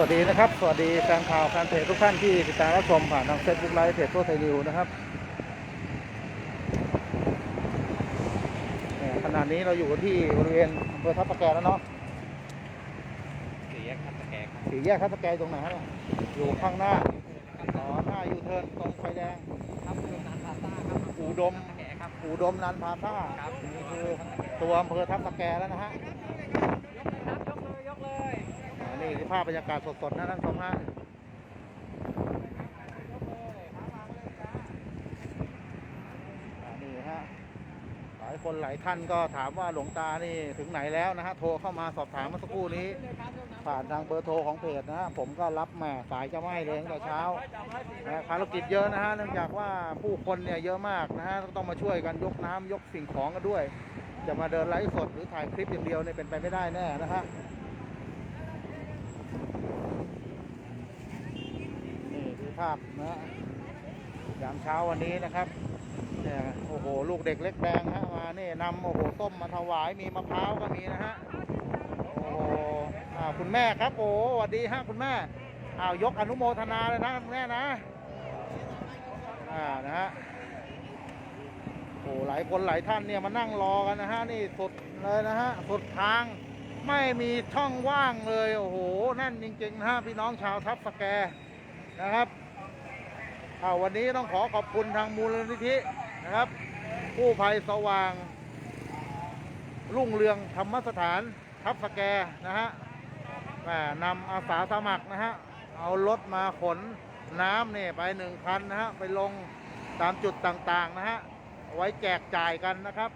สวัสดีนะครับ สวัสดีแฟนข่าวแฟนเพจทุกท่านที่ติดตามรับชมผ่านทางเฟซบุ๊กไลฟ์เพจทั่วไทยนิวนะครับเนี่ยขณะนี้เราอยู่กันที่บริเวณอำเภอทับตะแกแล้วเนาะสี่แยกทับตะแกครับสี่แยกทับตะแกตรงไหนฮะเนี่ยอยู่ข้างหน้าอ๋อหน้ายูเทิร์นตรงไฟแดงครับอุดมนันพาซ่าครับอุดมตะแกครับอูดมนันพาซ่าครับนี่คือตัวอำเภอทับตะแกแล้วนะฮะ ยกเลยยกเลย อ่า นี่คือภาพบรรยากาศสดๆนะท่านผู้ชมฮะอ่านี่ฮะหลายคนหลายท่านก็ถามว่าหลวงตานี่ถึงไหนแล้วนะฮะโทรเข้ามาสอบถามเมื่อสักครู่นี้ ผ่านทางเบอร์โทรของเพจนะฮะผมก็รับแหม่สายจะไหม้เลยตั้งแต่เช้านะภารกิจเยอะนะฮะเนื่องจากว่าผู้คนเนี่ยเยอะมากนะฮะต้องมาช่วยกันยกน้ำยกสิ่งของกันด้วย จะมาเดินไลฟ์สดหรือถ่ายคลิปอย่างเดียวเนี่ยเป็นไปไม่ได้แน่นะฮะ นี่คือ ภาพนะยามเช้าวันนี้นะครับเนี่ยโอ้โห ลูกเด็กเล็กแดงฮะมานี่นำโอ้โหต้มมาถวายมีมะพร้าวก็มีนะฮะโอ้โหอ่าคุณแม่ครับโอ้สวัสดีฮะคุณแม่อ้าวยกอนุโมทนาเลยนะคุณแม่นะอ่านะฮะโอ้หลายคนหลายท่านเนี่ยมานั่งรอกันนะฮะนี่สุดเลยนะฮะสุดทางไม่มีช่องว่างเลย โอ้โหแน่นจริงๆนะฮะพี่น้องชาวทับสแกนะครับ วันนี้ต้องขอขอบคุณทางมูลนิธินะครับกู้ภัยสว่าง รุ่งเรืองธรรมสถานทับสแกนะฮะแหม่นำอาสาสมัครนะฮะ เอารถมาขนน้ำเนี่ยไปหนึ่งคันนะฮะ ไปลงตามจุดต่างๆนะฮะเอาไว้แจกจ่ายกันนะครับ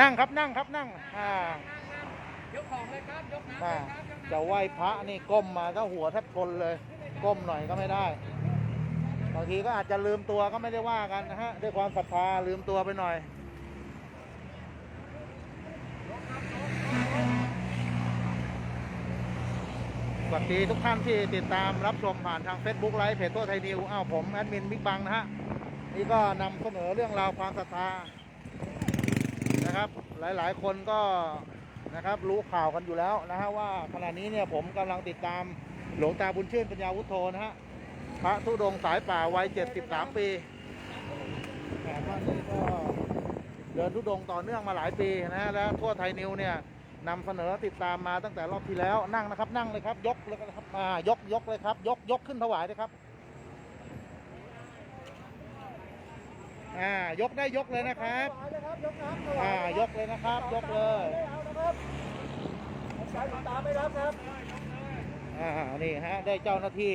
นั่งครับนั่งครับนั่งอ่ายกของเลยครับยกน้ำเลอ่ายครับยกน้จะไหว้พระนี่ก้มมาก็หัวแทบชนเลย ก้มหน่อยก็ไม่ได้ บางทีก็อาจจะลืมตัวก็ไม่ได้ว่ากันนะฮะ ด้วยความศรัทธาลืมตัวไปหน่อยสวัสดีทุกท่านที่ติดตามรับชมผ่านทาง Facebook ไลฟ์เพจตัวไทยนิวอ้าวผมแอดมินบิ๊กบังนะฮะ นี่ก็นำเสนอเรื่องราวความศรัทธานะครับ หลายๆ คนก็นะครับรู้ข่าวกันอยู่แล้วนะฮะว่าขณะนี้เนี่ยผมกำลังติดตามหลวงตาบุญชื่นปัญญาวุฒโธนะฮะ พระธุดงค์สายป่าวัย 73 ปีแต่ท่านนี้ก็เดินธุดงค์ต่อเนื่องมาหลายปีนะฮะแล้วทั่วไทยนิวเนี่ยนำเสนอติดตามมาตั้งแต่รอบที่แล้วนั่งนะครับ นั่งเลยครับ ยกเลยครับอ่ายกยกเลยครับ ยกยกขึ้นถวายเลยครับอ่ายกได้ยกเลยนะครับอ่ายกเลยนะครับ ยกเลยอ่านี่ฮะได้เจ้าหน้าที่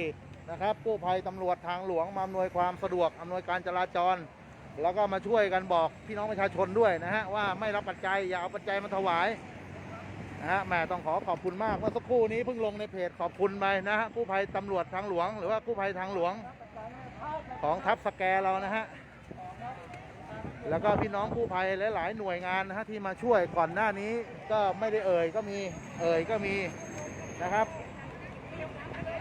นะครับกู้ภัยตำรวจทางหลวงมาอำนวยความสะดวกอำนวยการจราจร แล้วก็มาช่วยกันบอกพี่น้องประชาชนด้วยนะฮะว่าไม่รับปัจจัยอย่าเอาปัจจัยมาถวายนะฮะแหม่ต้องขอขอบคุณมากเมื่อสักครู่นี้เพิ่งลงในเพจขอบคุณไปนะฮะกู้ภัยตำรวจทางหลวง หรือว่ากู้ภัยทางหลวงของทัพสแกเรานะฮะแล้วก็พี่น้องกู้ภัยหลายๆหน่วยงานนะฮะที่มาช่วยก่อนหน้านี้ก็ไม่ได้เอ่ยก็มีเอ่ยก็มีนะครับ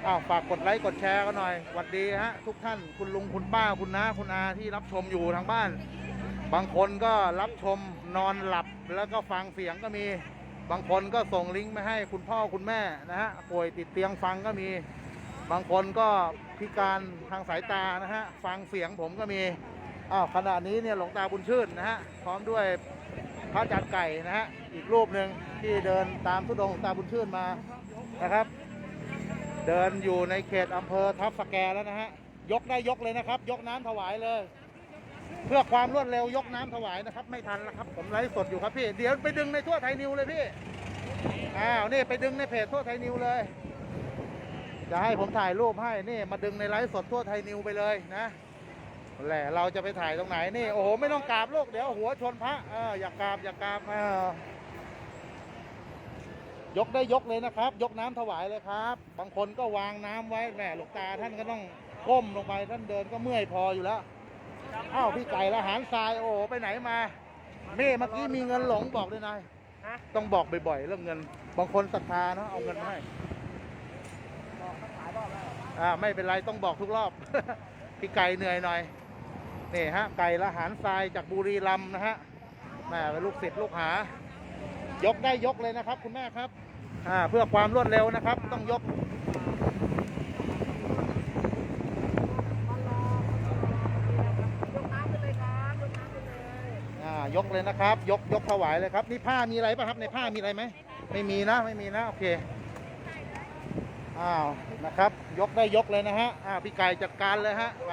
อ้าวฝากกดไลค์กดแชร์กันหน่อยสวัสดีฮะทุกท่านคุณลุงคุณป้าคุณน้าคุณอาที่รับชมอยู่ทางบ้าน บางคนก็รับชมนอนหลับแล้วก็ฟังเสียงก็มี บางคนก็ส่งลิงก์มาให้คุณพ่อคุณแม่นะฮะป่วยติดเตียงฟังก็มี บางคนก็พิการทางสายตานะฮะฟังเสียงผมก็มีอ้าวขณะนี้เนี่ยหลวงตาบุญชื่นนะฮะพร้อมด้วยพระจารย์ไก่นะฮะอีกรูปหนึ่งที่เดินตามทุดงตาบุญชื่นมานะครับ เดินอยู่ในเขตอำเภอทับสแกแล้วนะฮะ ยกได้ยกเลยนะครับ ยกน้ำถวายเลย เพื่อความรวดเร็วยกน้ำถวายนะครับ ไม่ทันแล้วครับ ผมไลฟ์สดอยู่ครับพี่ เดี๋ยวไปดึงในทั่วไทยนิวเลยพี่ อ้าว นี่ไปดึงในเพจทั่วไทยนิวเลย จะให้ผมถ่ายรูปให้ นี่มาดึงในไลฟ์สดทั่วไทยนิวไปเลยนะ แหละเราจะไปถ่ายตรงไหนนี่ โอ้โห ไม่ต้องกราบโลกเดี๋ยวหัวชนพระ เออ อย่ากราบอย่ากราบเออ ยกได้ยกเลยนะครับ ยกน้ำถวายเลยครับ บางคนก็วางน้ำไว้แหมหลวงตาท่านก็ต้องก้มลงไปท่านเดินก็เมื่อยพออยู่แล้วอ้าวพี่ไก่ละหารทรายโอ้โหไปไหนมาเม่เมื่อกี้มีเงินหลงบอกด้วยนายต้องบอกบ่อยๆเรื่องเงิน บางคนศรัทธาเนาะเอาเงินมาให้อ่าไม่เป็นไรต้องบอกทุกรอบพี่ไก่เหนื่อยหน่อยนี่ฮะ ไก่ละหารทรายจากบุรีรัมย์นะฮะแม่เป็นลูกศิษย์ลูกหายกได้ยกเลยนะครับ คุณแม่ครับอ่า เพื่อความรวดเร็วนะครับ ต้องยกยกเลยนะครับ ยกยกถวายเลยครับ นี่ผ้ามีอะไรป่ะครับ ในผ้ามีอะไรไหมไม่มีนะไม่มีนะโอเคอ้าวนะครับ ยกได้ยกเลยนะฮะอ่าพี่ไก่จัดการเลยฮะไป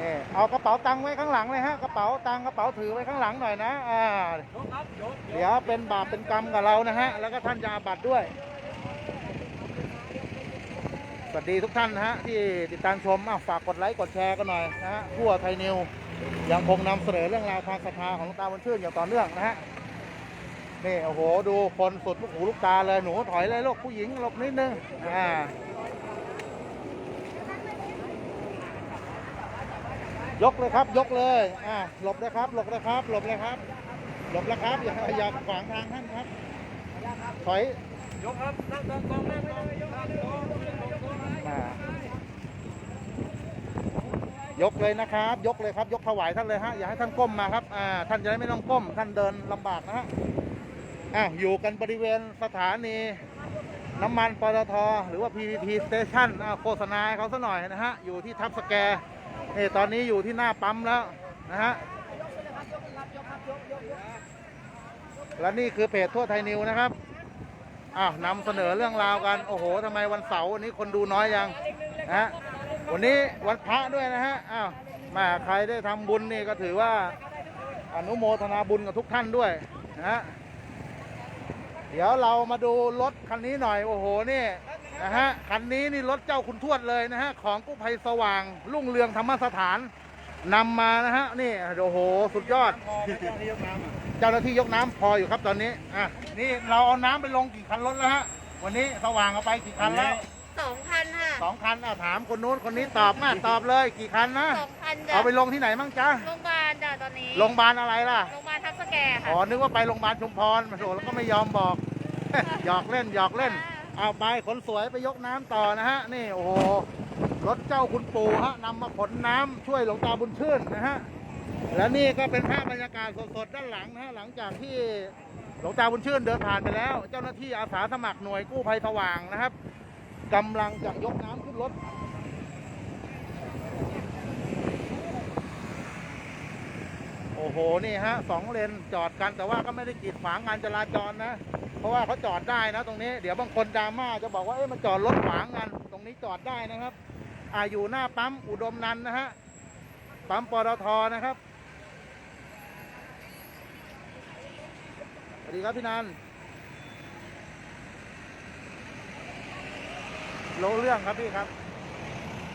นี่เอากระเป๋าตังค์ไว้ข้างหลังเลยฮะกระเป๋าตังค์กระเป๋าถือไว้ข้างหลังหน่อยนะอ่าเดี๋ยวเป็นบาปเป็นกรรมกับเรานะฮะแล้วก็ท่านจะอาบัตด้วยสวัสดีทุกท่านนะฮะที่ติดตามชมฝากกดไลค์กดแชร์กันหน่อยนะฮะทั่วไทยนิวยังคงนำเสนอเรื่องราวความศรัทธาของหลวงตาบุญชื่นอย่างต่อเนื่องนะฮะนี่โอ้โหดูคนสุดลูกหูลูกตาเลยหนูถอยเลยลูกผู้หญิงหลบนิดนึงอ่า ยกเลยครับ ยกเลย อ่า หลบเลยครับ หลบเลยครับ หลบเลยครับ หลบแล้วครับ อย่าอย่าขวางทางท่านครับ ถอย ยกครับ นั่งตรงตรงนั่งไม่ได้ยกครับยกยกมายกเลยนะครับ ยกเลยครับ ยกถวายท่านเลยฮะ อย่าให้ท่านก้มมาครับ อ่า ท่านจะได้ไม่ต้องก้ม ท่านเดินลำบากนะฮะ อะอยู่กันบริเวณสถานีน้ำมันปตทหรือว่า PPT Station อ่าโฆษณาให้เขาซะหน่อยนะฮะ อยู่ที่ทับสแกร์ นี่ตอนนี้อยู่ที่หน้าปั๊มแล้วนะฮะและนี่คือเพจทั่วไทยนิวนะครับอ้าวนำเสนอเรื่องราวกัน โอ้โหทำไมวันเสาร์วันนี้คนดูน้อยยังนะฮะวันนี้วันพระด้วยนะฮะอ้าวมาใครได้ทำบุญนี่ก็ถือว่าอนุโมทนาบุญกับทุกท่านด้วยนะฮะเดี๋ยวเรามาดูรถคันนี้หน่อย โอ้โห นี่ นะฮะคันนี้นี่รถเจ้าคุณทวดเลยนะฮะของกู้ภัยสว่างรุ่งเรืองธรรมสถานนำมานะฮะนี่โอ้โหสุดยอด เจ้าหน้าที่ยกน้ำพออยู่ครับตอนนี้อะนี่เราเอาน้ำไปลงกี่คันรถแล้วฮะวันนี้สว่างเอาไปกี่คันแล้วสองพันค่ะสองคันอะถามคนนู้นคนนี้ตอบมาตอบเลยกี่คันนะสองพันจ้ะเอาไปลงที่ไหนมั่งจ๊ะโรงพยาบาลจ้ะตอนนี้โรงพยาบาลอะไรล่ะ โรงพยาบาลทับสแกค่ะอ๋อนึกว่าไปโรงพยาบาลชุมพรโถแล้วก็ไม่ยอมบอก หยอกเล่นหยอกเล่น เอาไปคนสวยไปยกน้ำต่อนะฮะ นี่โอ้โหรถเจ้าคุณปู่ฮะนำมาขนน้ำช่วยหลวงตาบุญชื่นนะฮะ และนี่ก็เป็นภาพบรรยากาศสดๆด้านหลังนะฮะหลังจากที่หลวงตาบุญชื่นเดินผ่านไปแล้ว เจ้าหน้าที่อาสาสมัครหน่วยกู้ภัยสว่างนะครับกำลังจะยกน้ำขึ้นรถ โอ้โหนี่ฮะสองเลนจอดกันแต่ว่าก็ไม่ได้กีดขวางงานจราจรนะ เพราะว่าเขาจอดได้นะตรงนี้เดี๋ยวบางคนดราม่าจะบอกว่าเอ๊ะมันจอดรถขวางกัน ตรงนี้จอดได้นะครับอ่าอยู่หน้าปั๊มอุดมนันนะฮะปั๊มปตทนะครับสวัสดีครับพี่นันรู้เรื่องครับพี่ครับ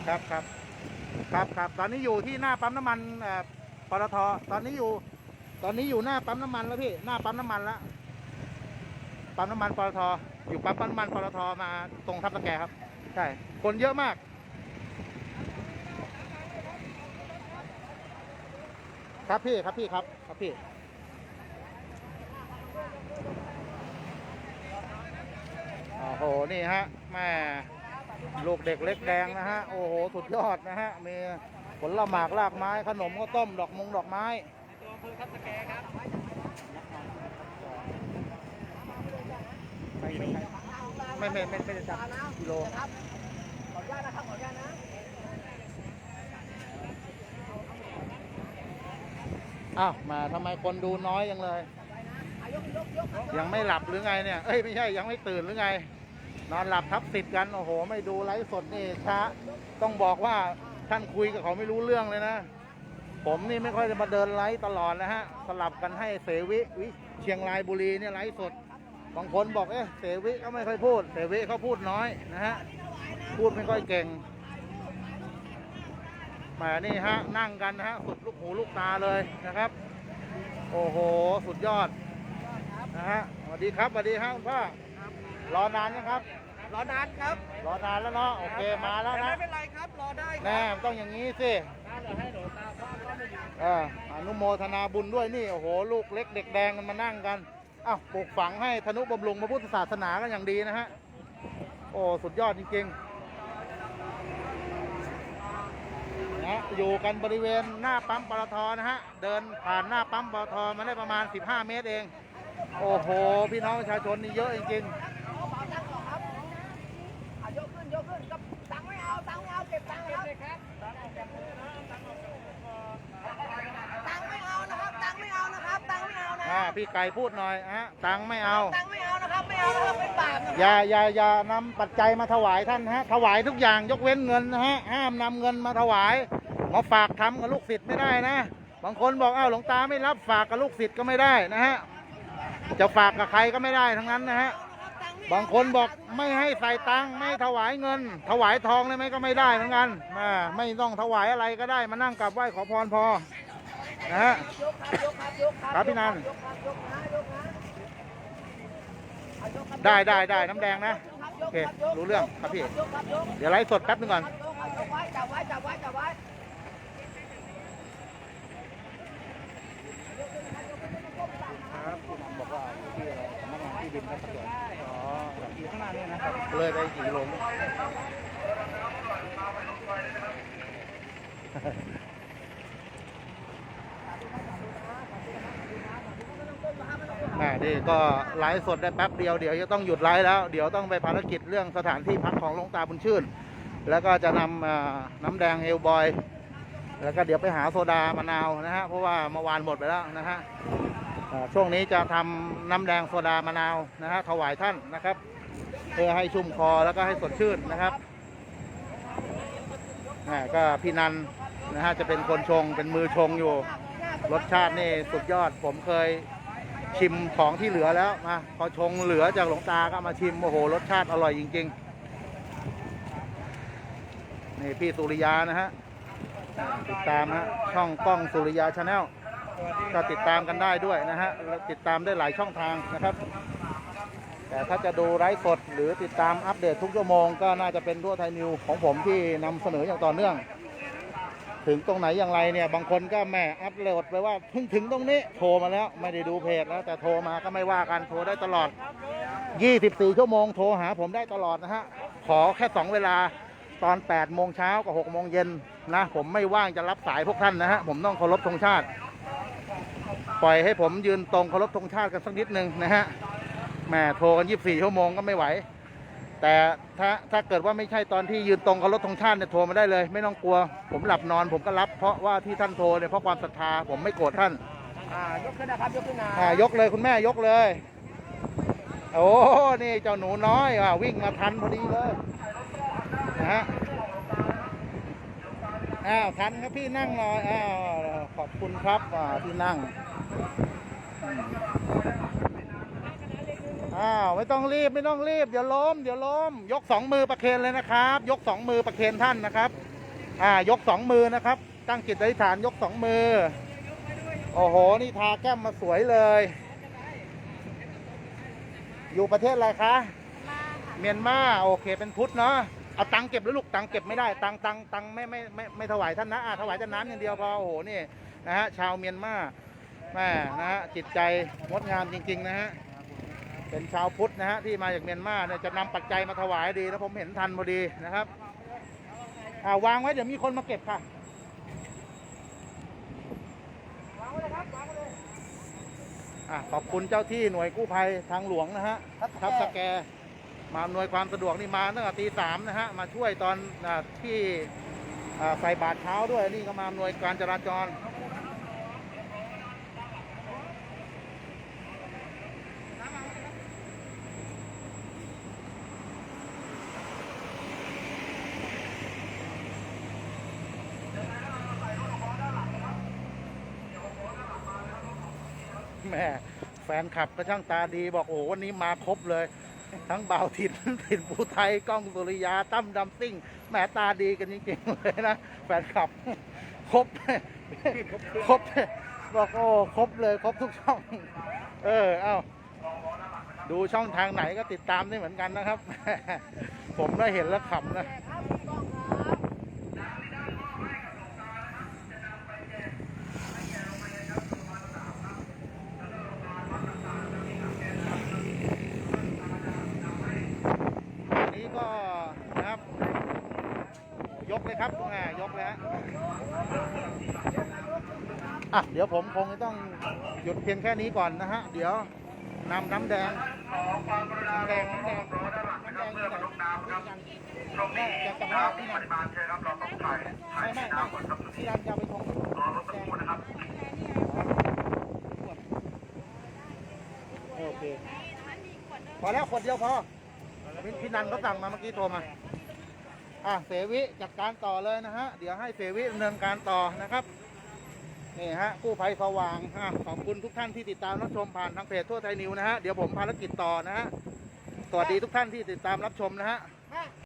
ครับครับครับครับตอนนี้อยู่ที่หน้าปั๊มน้ำมันเอ่อ ปตทตอนนี้อยู่ ตอนนี้อยู่หน้าปั๊มน้ำมันแล้วพี่ หน้าปั๊มน้ำมันแล้วปั๊มน้ำมันปตทอยู่ปั๊มน้ำมันปตทมาตรงทับตะแกครับ ใช่ คนเยอะมาก ครับพี่ครับพี่ครับ ครับพี่โอ้โห นี่ฮะแม่ลูกเด็กเล็กแดงนะฮะ โอ้โห สุดยอดนะฮะมี ผลหมากลากไม้ขนมข้าวต้มดอกมงดอกไม้ตัวอำเภอทับสแกครับไม่ไม่ไม่ไม่ไม่ไม่ได้จับกิโลอ้าวมาทำไมคนดูน้อยยังเลย ยังไม่หลับหรือไงเนี่ยเอ้ยไม่ใช่ยังไม่ตื่นหรือไง นอนหลับทับสิทธิ์กันโอ้โห ไม่ดูไลฟ์สดนี่ช้าต้องบอกว่า ท่านคุยกับเขาไม่รู้เรื่องเลยนะ ผมนี่ไม่ค่อยจะมาเดินไลฟ์ตลอดนะฮะ สลับกันให้เสวิวิเชียงรายบุรีเนี่ยไลฟ์สด บางคนบอกเอ๊ะเสวิก็ไม่ค่อยพูด เสวิเขาพูดน้อยนะฮะ พูดไม่ค่อยเก่งแหมานี่ฮะนั่งกันนะฮะ สุดลูกหูลูกตาเลยนะครับ โอ้โห สุดยอดนะฮะสวัสดีครับสวัสดีครับคุณพ่อรอนานนะครับ รอนานครับรอนานแล้วเนาะโอเคมาแล้วแต่นะไม่เป็นไรครับรอได้คแน่รับมันต้องอย่างนี้สิถ้าเราให้หลวงตาคว้าก็ไม่อยู่เอออนุโมทนาบุญด้วยนี่โอ้โหลูกเล็กเด็กแดงกันมานั่งกันอ้าวปลูกฝังให้ธนุบำรุงพระพุทธศาสนากันอย่างดีนะฮะโอ้สุดยอดจริงๆนะอยู่กันบริเวณหน้าปั๊มปตทนะฮะเดินผ่านหน้าปั๊มปตทมาได้ประมาณ 15 เมตรเอง โอ้โห พี่น้องประชาชนนี่เยอะจริงๆ พี่ไก่พูดหน่อยฮะตังค์ไม่เอา ตังค์ไม่เอานะครับไม่เอานะครับเป็นบาปนะอย่าอย่าอย่านำปัจจัยมาถวายท่านฮะ ถวายทุกอย่างยกเว้นเงินนะฮะ ห้ามนำเงินมาถวาย มาฝากทำกับลูกศิษย์ไม่ได้นะ บางคนบอกเอ้าหลวงตาไม่รับฝากกับลูกศิษย์ก็ไม่ได้นะฮะ จะฝากกับใครก็ไม่ได้ทั้งนั้นนะฮะบางคนบอกไม่ให้ใส่ตังค์ไม่ถวายเงิน ถวายทองได้ไหมก็ไม่ได้เหมือนกันอ่าไม่ต้องถวายอะไรก็ได้มานั่งกราบไหว้ขอพรพอ นะฮะยกครับยกครับยกครับครับพี่นันยกครับยกนะยกนะเอายกครับได้ได้ได้น้ำแดงนะยกโอเคยกรู้เรื่องครับพี่ยกครับยกเดี๋ยวไลฟ์สดแป๊บนึงก่อนยกครับยกไว้จับไว้จับไว้จับไว้ครับผู้นำบอกว่าอยู่ที่อะไรสำนักงานที่ดินครับอ๋ออยู่ข้างหน้านี่นะครับเลยไปกี่โลแม่ นี่ก็ไลฟ์สดได้แป๊บเดียวเดี๋ยวจะต้องหยุดไลฟ์แล้ว เดี๋ยวต้องไปภารกิจเรื่องสถานที่พักของหลวงตาบุญชื่น แล้วก็จะนำน้ำแดงเฮลบอย แล้วก็เดี๋ยวไปหาโซดามะนาวนะฮะเพราะว่าเมื่อวานหมดไปแล้วนะฮะช่วงนี้จะทำน้ำแดงโซดามะนาวนะฮะถวายท่านนะครับเพื่อให้ชุ่มคอแล้วก็ให้สดชื่นนะครับอ่ก็พี่นันนะฮะจะเป็นคนชงเป็นมือชงอยู่ รสชาตินี่สุดยอดผมเคย ชิมของที่เหลือแล้วมาพอชงเหลือจากหลวงตาก็มาชิมโอ้โหรสชาติอร่อยจริงๆนี่พี่สุริยานะฮะติดตามฮะช่องกล้องสุริยาชาแนลก็ติดตามกันได้ด้วยนะฮะติดตามได้หลายช่องทางนะครับ แต่ถ้าจะดูไลฟ์สดหรือติดตามอัปเดตทุกชั่วโมงก็น่าจะเป็นทั่วไทยนิวของผมที่นำเสนออย่างต่อเนื่อง ถึงตรงไหนอย่างไรเนี่ยบางคนก็แหม่อัปโหลดไปว่าเพิ่งถึงตรงนี้โทรมาแล้วไม่ได้ดูเพจแล้วแต่โทรมาก็ไม่ว่ากันโทรได้ตลอด 24 ชั่วโมงโทรหาผมได้ตลอดนะฮะขอแค่ 2 เวลาตอน 8 โมงเช้ากับ 6 โมงเย็นนะ ผมไม่ว่างจะรับสายพวกท่านนะฮะ ผมต้องเคารพธงชาติ ปล่อยให้ผมยืนตรงเคารพธงชาติกันสักนิดนึงนะฮะแหมโทรกัน 24 ชั่วโมงก็ไม่ไหว แต่ถ้าถ้าเกิดว่าไม่ใช่ตอนที่ยืนตรงเคารพธงชาติเนี่ยโทรมาได้เลย ไม่ต้องกลัว ผมหลับนอนผมก็รับเพราะว่าที่ท่านโทรเนี่ยเพราะความศรัทธาผมไม่โกรธท่านอ่ายกขึ้นนะครับยกขึ้นนะอ่ายกเลยคุณแม่ยกเลย โอ้นี่เจ้าหนูน้อยอะวิ่งมาทันพอดีเลยนะฮะอ้าวทันครับพี่นั่งหน่อยอ้าวขอบคุณครับอ่าที่นั่ง อ้าวไม่ต้องรีบไม่ต้องรีบเดี๋ยวล้มเดี๋ยวล้ม ยกสองมือประเคนเลยนะครับ ยกสองมือประเคนท่านนะครับ อ่ายกสองมือนะครับ ตั้งจิตอธิษฐานยกสองมือ โอ้โห นี่ทาแก้มมาสวยเลย อยู่ประเทศอะไรคะเมียนมาโอเคเป็นพุทธเนาะเอาตังค์เก็บแล้วลูกตังค์เก็บไม่ได้ตังค์ตังค์ตังค์ไม่ไม่ไม่ไม่ถวายท่านนะอะถวายแต่น้ำอย่างเดียวพอโอ้โหนี่นะฮะชาวเมียนมาแม่นะฮะจิตใจงดงามจริง ๆ นะฮะ เป็นชาวพุทธนะฮะที่มาจากเมียนมาเนี่ยจะนำปัจจัยมาถวายดีแล้วผมเห็นทันพอดีนะครับอ่าวางไว้เดี๋ยวมีคนมาเก็บค่ะอะขอบคุณเจ้าที่หน่วยกู้ภัยทางหลวงนะฮะทับสแกมาอำนวยความสะดวกนี่มาตั้งแต่ตีสามนะฮะมาช่วยตอนอที่ใส่บาตรเช้าด้วยนี่ก็มาอำนวยการจราจร แม่แฟนขับก็ช่างตาดีบอกโอ้วันนี้มาครบเลย ทั้งเบาวถิ่นถิ่นปูไทยกล้องสุริยาตั้มดำซิ่งแหมตาดีกันจริงๆเลยนะแฟนขับครบครบบอกโอ้ครบเลยครบทุกช่อง เออเอ้าดูช่องทางไหนก็ติดตามได้เหมือนกันนะครับ ผมได้เห็นแล้วขำนะ อันนี้ก็นะครับ ยกเลยครับแหมยกเลยฮะ อะเดี๋ยวผมคงต้องหยุดเพียงแค่นี้ก่อนนะฮะ เดี๋ยวนำน้ำแดงน้ำแดงน้ำแดงน้ำแดงที่ไหนแม่จะสัมภาษณ์ที่ไหนไม่ไม่ไม่ที่ร้านจะเอาไปชงน้ำแดงอแล้วคนเดียวพอพี่นันเขาสั่งมาเมื่อกี้โทรมาอะเสวิจัดการต่อเลยนะฮะ เดี๋ยวให้เสวิดำเนินการต่อนะครับ นี่ฮะกู้ภัยสว่างอะขอบคุณทุกท่านที่ติดตามรับชมผ่านทางเพจทั่วไทยนิวนะฮะเดี๋ยวผมภารกิจต่อนะฮะสวัสดีทุกท่านที่ติดตามรับชมนะฮะ